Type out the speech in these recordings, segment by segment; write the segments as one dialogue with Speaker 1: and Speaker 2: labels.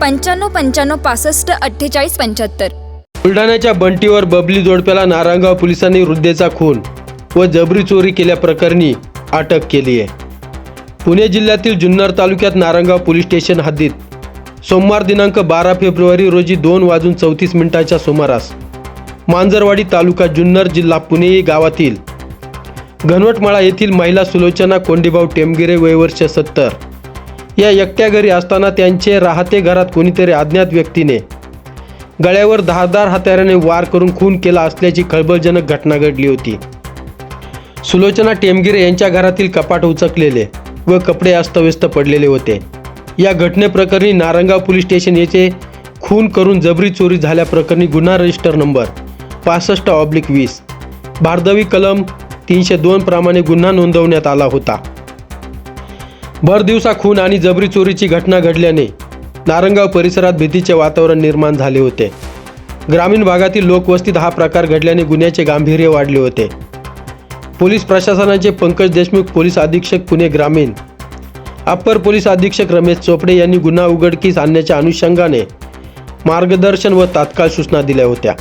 Speaker 1: पंच्याण्णव पंच्याण्णव पासष्ट अठ्ठेचाळीस पंच्याहत्तर.
Speaker 2: बुलढाण्याच्या बंटीवर बबली जोडप्याला नारायणगाव पोलिसांनी वृद्धेचा खून व जबरी चोरी केल्याप्रकरणी अटक केली आहे. पुणे जिल्ह्यातील जुन्नर तालुक्यात नारायणगाव पोलीस स्टेशन हद्दीत सोमवार दिनांक बारा फेब्रुवारी रोजी दोन वाजून चौतीस मिनिटाच्या सुमारास मांजरवाडी तालुका जुन्नर जिल्हा पुणे गावातील घनवटमाळा येथील महिला सुलोचना कोंडीभाऊ टेमगिरे वयवर्ष सत्तर. या एकट्या घरी असताना त्यांचे राहते घरात कोणीतरी अज्ञात व्यक्तीने. गळ्यावर धारदार हत्याराने वार करून खून केला असल्याची खळबळजनक घटना घडली होती. सुलोचना टेमगिरे यांच्या घरातील कपाट उचकलेले व कपडे अस्तव्यस्त पडलेले होते. या घटनेप्रकरणी नारंगाव पोलीस स्टेशन येथे खून करून जबरी चोरी झाल्याप्रकरणी गुन्हा रजिस्टर नंबर पासष्ट ऑब्लिक वीस. भारदवी कलम तीनशे दोन प्रमाणे गुन्हा नोंदवण्यात आला होता. भरदिवसा खून आणि जबरी चोरीची घटना घडल्याने नारंगाव परिसरात भीतीचे वातावरण निर्माण झाले होते. ग्रामीण भागातील लोकवस्तीत हा प्रकार घडल्याने गुन्ह्याचे गांभीर्य वाढले होते. पोलीस प्रशासनाचे पंकज देशमुख पोलीस अधीक्षक पुणे ग्रामीण अप्पर पोलीस अधीक्षक रमेश चोपडे यांनी गुन्हा उघडकीस आणण्याच्या अनुषंगाने मार्गदर्शन व तात्काळ सूचना दिल्या होत्या.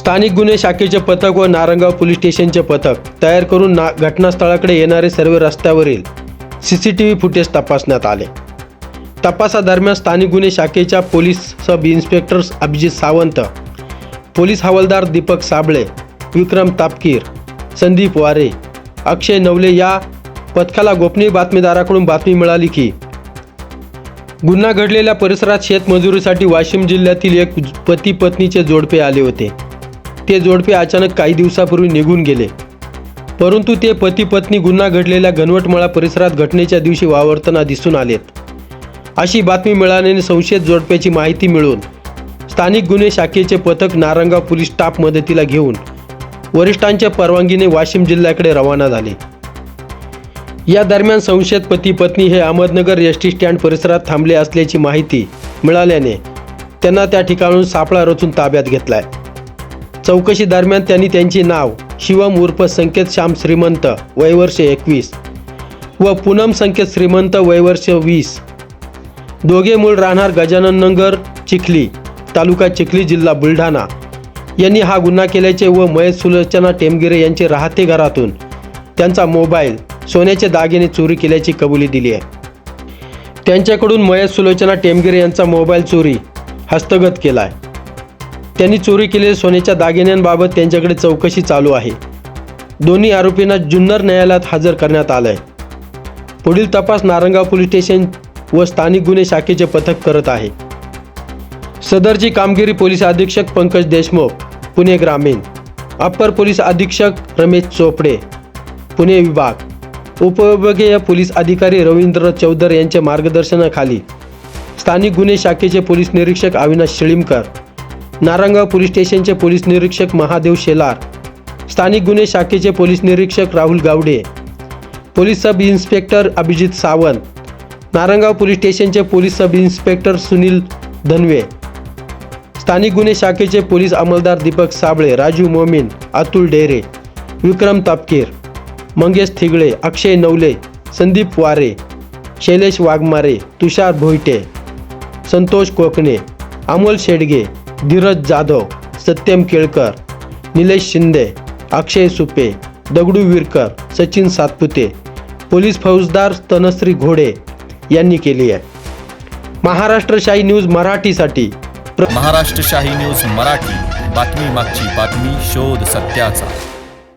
Speaker 2: स्थानिक गुन्हे शाखेचे पथक व नारंगाव पोलीस स्टेशनचे पथक तयार करून ना घटनास्थळाकडे येणारे सर्व रस्त्यावरील C C T V footage तपासण्यात आले. तपासादरम्यान स्थानिक गुन्हे शाखेच्या police sub inspector Abhijit Sawant police हवालदार दीपक साबळे विक्रम तापकीर संदीप वारे अक्षय नवले या पथकाला गोपनीय बातमीदाराकडून बातमी मिळाली की गुन्हा घडलेल्या परिसरात शेतमजुरीसाठी वाशिम जिल्ह्यातील एक पती पत्नीचे जोडपे आले होते. ते जोडपे अचानक काही दिवसापूर्वी निघून गेले. परंतु ते पती पत्नी गुन्हा घडलेल्या घनवटमळा परिसरात घटनेच्या दिवशी वावरताना दिसून आलेत. अशी बातमी मिळाल्याने संशयित जोडप्याची माहिती मिळून स्थानिक गुन्हे शाखेचे पथक नारंगाव पोलीस स्टाफ मदतीला घेऊन वरिष्ठांच्या परवानगीने वाशिम जिल्ह्याकडे रवाना झाले. या दरम्यान संशयित पती पत्नी हे अहमदनगर एस टी स्टँड परिसरात थांबले असल्याची माहिती मिळाल्याने त्यांना त्या ठिकाणून सापळा रचून ताब्यात घेतलाय. चौकशी दरम्यान त्यांनी त्यांचे नाव शिवम उर्फ संकेत श्याम श्रीमंत वयवर्ष एकवीस व पूनम संकेत श्रीमंत वयवर्ष वीस. दोघे मूळ राहणार गजानन नगर चिखली तालुका चिखली जिल्हा बुलढाणा. यांनी हा गुन्हा केल्याचे व महेश सुलोचना टेमगिरे यांचे राहते घरातून त्यांचा मोबाईल सोन्याचे दागिने चोरी केल्याची कबुली दिली आहे. त्यांच्याकडून महेश सुलोचना टेमगिरे यांचा मोबाईल चोरी हस्तगत केला आहे त्यांनी चोरी केलेल्या सोन्याच्या दागिन्यांबाबत त्यांच्याकडे चौकशी चालू आहे. दोन्ही आरोपींना जुन्नर न्यायालयात हजर करण्यात आलं आहे पुढील तपास नारंगाव पोलीस स्टेशन व स्थानिक गुन्हे शाखेचे पथक करत आहे. सदरची कामगिरी पोलीस अधीक्षक पंकज देशमुख पुणे ग्रामीण. अप्पर पोलीस अधीक्षक रमेश चोपडे पुणे विभाग. उपविभागीय पोलीस अधिकारी रवींद्र चौधर यांच्या मार्गदर्शनाखाली स्थानिक गुन्हे शाखेचे पोलीस निरीक्षक अविनाश शिळीमकर नारंगाव पोलीस स्टेशनचे पोलीस निरीक्षक महादेव शेलार. स्थानिक गुन्हे शाखेचे पोलीस निरीक्षक Rahul Gawade. Police sub inspector Abhijit Sawant. Narangaon police स्टेशनचे police sub inspector Sunil Dhanwe. स्थानिक गुन्हे शाखेचे पोलीस अंमलदार दीपक साबळे राजू मोमीन अतुल डेरे विक्रम तापकीर मंगेश थिगळे अक्षय नवले संदीप वारे शैलेश वाघमारे तुषार भोईटे संतोष कोकणे अमोल शेडगे धीरज जाधव सत्यम केळकर निलेश शिंदे अक्षय सुपे दगडू विरकर सचिन सातपुते पोलीस फौजदार तनश्री घोडे यांनी केली आहे. महाराष्ट्र शाही न्यूज मराठीसाठी
Speaker 3: महाराष्ट्र शाही न्यूज मराठी बातमी मागची बातमी शोध सत्याचा.